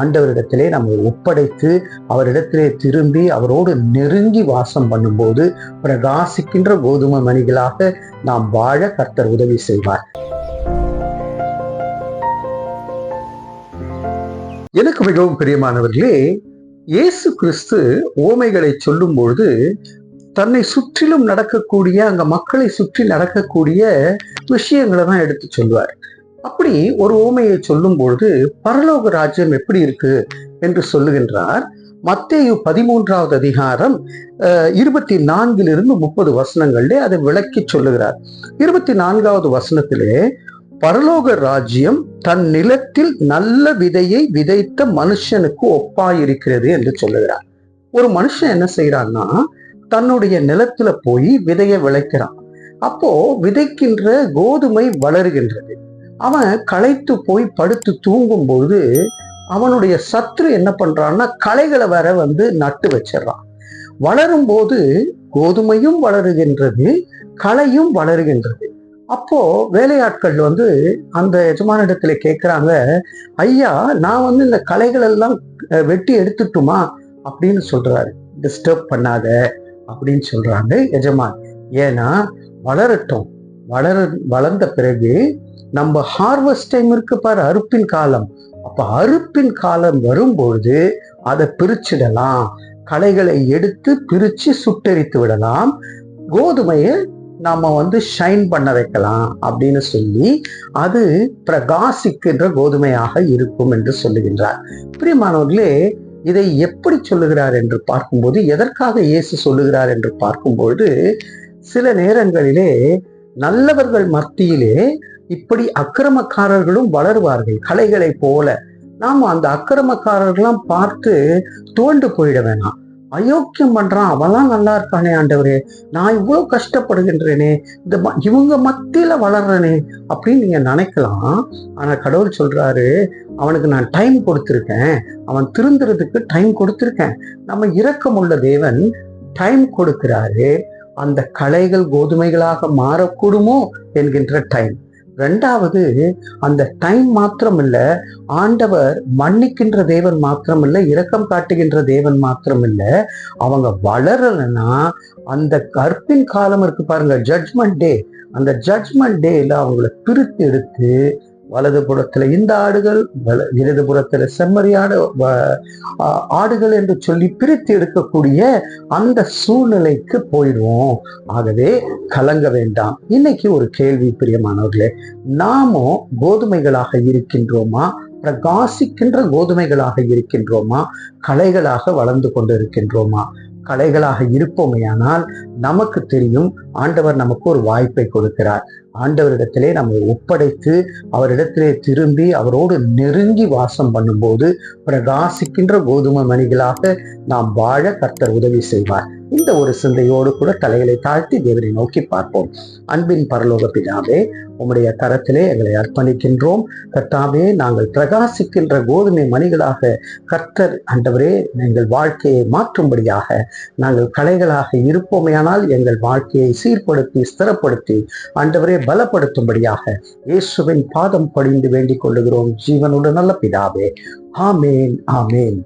ஆண்டவரிடத்திலே நம்மை ஒப்படைத்து அவரிடத்திலே திரும்பி அவரோடு நெருங்கி வாசம் பண்ணும்போது பிரகாசிக்கின்ற கோதுமை மணிகளாக நாம் வாழ கர்த்தர் உதவி செய்வார். எனக்கு மிகவும் பிரியமானவர்களே இயேசு கிறிஸ்து ஓமைகளை சொல்லும் பொழுது தன்னை சுற்றிலும் நடக்கக்கூடிய அங்க மக்களை சுற்றி நடக்கக்கூடிய விஷயங்களை தான் எடுத்து சொல்வார். அப்படி ஒரு ஓமையை சொல்லும் பொழுது பரலோக ராஜ்யம் எப்படி இருக்கு என்று சொல்லுகின்றார். மத்தேயு பதிமூன்றாவது அதிகாரம் இருபத்தி நான்கிலிருந்து முப்பது வசனங்களிலே அதை விளக்கி சொல்லுகிறார். இருபத்தி நான்காவது வசனத்திலே பரலோக ராஜ்யம் தன் நிலத்தில் நல்ல விதையை விதைத்த மனுஷனுக்கு ஒப்பாயிருக்கிறது என்று சொல்லுகிறார். ஒரு மனுஷன் என்ன செய்யறான்னா தன்னுடைய நிலத்துல போய் விதையை விளைக்கிறான். அப்போ விதைக்கின்ற கோதுமை வளருகின்றது. அவன் களைத்து போய் படுத்து தூங்கும் பொழுது அவனுடைய சத்ரு என்ன பண்றான்னா களைகளை வேற வந்து நட்டு வச்சிடறான். வளரும் போது கோதுமையும் வளருகின்றது களையும் வளருகின்றது. அப்போ வேலையாட்கள் வந்து அந்த எஜமானிடத்துல கேட்குறாங்க ஐயா நான் வந்து இந்த களைகள் எல்லாம் வெட்டி எடுத்துட்டுமா? அப்படின்னு சொல்றாரு. டிஸ்டர்ப் பண்ணாத அப்படின்னு சொல்றாங்க எஜமான். ஏன்னா வளரட்டும். வளர வளர்ந்த பிறகு நம்ம ஹார்வெஸ்ட் டைம் இருக்கு பாரு அறுப்பின் காலம். அப்ப அறுப்பின் காலம் வரும்பொழுது அதை பிரிச்சிடலாம். களைகளை எடுத்து பிரிச்சு சுட்டரித்து விடலாம். கோதுமையை நாம வந்து ஷைன் பண்ண வைக்கலாம் அப்படின்னு சொல்லி அது பிரகாசிக்கின்ற கோதுமையாக இருக்கும் என்று சொல்லுகின்றார். பிரியமானவர்களே இதை எப்படி சொல்லுகிறார் என்று பார்க்கும்போது எதற்காக இயேசு சொல்லுகிறார் என்று பார்க்கும்பொழுது சில நேரங்களிலே நல்லவர்கள் மத்தியிலே இப்படி அக்கிரமக்காரர்களும் வளருவார்கள் கலைகளை போல. நாம அந்த அக்கிரமக்காரர்கள்லாம் பார்த்து தோண்டு போயிட வேணாம். அயோக்கியம் பண்றான் அவெல்லாம் நல்லா இருக்கானே ஆண்டவரே நான் இவ்வளவு கஷ்டப்படுகின்றேனே இந்த இவங்க மத்தியில வளர்றனே அப்படின்னு நீங்க நினைக்கலாம். ஆனா கடவுள் சொல்றாரு அவனுக்கு நான் டைம் கொடுத்துருக்கேன். அவன் திருந்துறதுக்கு டைம் கொடுத்துருக்கேன். நம்ம இரக்கமுள்ள தேவன் டைம் கொடுக்கிறாரு. அந்த களைகள் கோதுமைகளாக மாறக்கூடுமோ என்கின்ற டைம் ரெண்டாவது அந்த டைம் மாத்திரமில்ல ஆண்டவர் மன்னிக்கின்ற தேவன் மாத்திரமில்ல இரக்கம் காட்டுகின்ற தேவன் மாத்திரமில்ல அவங்க வளரலைன்னா அந்த கற்பின் காலம் இருக்கு பாருங்க ஜட்ஜ்மெண்ட் டே அந்த ஜட்ஜ்மெண்ட் டேல அவங்கள பிரித்து எடுத்து வலது புறத்துல இந்த ஆடுகள் வல- இடது புறத்துல செம்மறியாடு ஆடுகள் என்று சொல்லி பிரித்து எடுக்கக்கூடிய அந்த சூழ்நிலைக்கு போயிடுவோம். ஆகவே கலங்க வேண்டாம். இன்னைக்கு ஒரு கேள்வி பிரியமானவர்களே நாமோ கோதுமைகளாக இருக்கின்றோமா? பிரகாசிக்கின்ற கோதுமைகளாக இருக்கின்றோமா? கலைகளாக வளர்ந்து கொண்டு இருக்கின்றோமா களைகளாக இருப்போமேயானால் நமக்கு தெரியும் ஆண்டவர் நமக்கு ஒரு வாய்ப்பை கொடுக்கிறார். ஆண்டவரிடத்திலே நம்மை ஒப்படைத்து அவரிடத்திலே திரும்பி அவரோடு நெருங்கி வாசம் பண்ணும்போது பிரகாசிக்கின்ற கோதுமை மணிகளாக நாம் வாழ கர்த்தர் உதவி செய்வார். இந்த ஒரு சிந்தையோடு கூட தலைகளை தாழ்த்தி தேவனை நோக்கி பார்ப்போம். அன்பின் பரலோக பிதாவே உம்முடைய கரத்திலே எங்களை அர்ப்பணிக்கின்றோம். கர்த்தாவே நாங்கள் பிரகாசிக்கின்ற கோதுமை மணிகளாக கர்த்தர் ஆண்டவரே எங்கள் வாழ்க்கையை மாற்றும்படியாக நாங்கள் கலைகளாக இருப்போமேயானால் எங்கள் வாழ்க்கையை சீர்படுத்தி ஸ்திரப்படுத்தி ஆண்டவரே பலப்படுத்தும்படியாக இயேசுவின் பாதம் படிந்து வேண்டிக் கொள்ளுகிறோம். ஜீவனுடன் நல்ல பிதாவே. ஆமேன் ஆமேன்.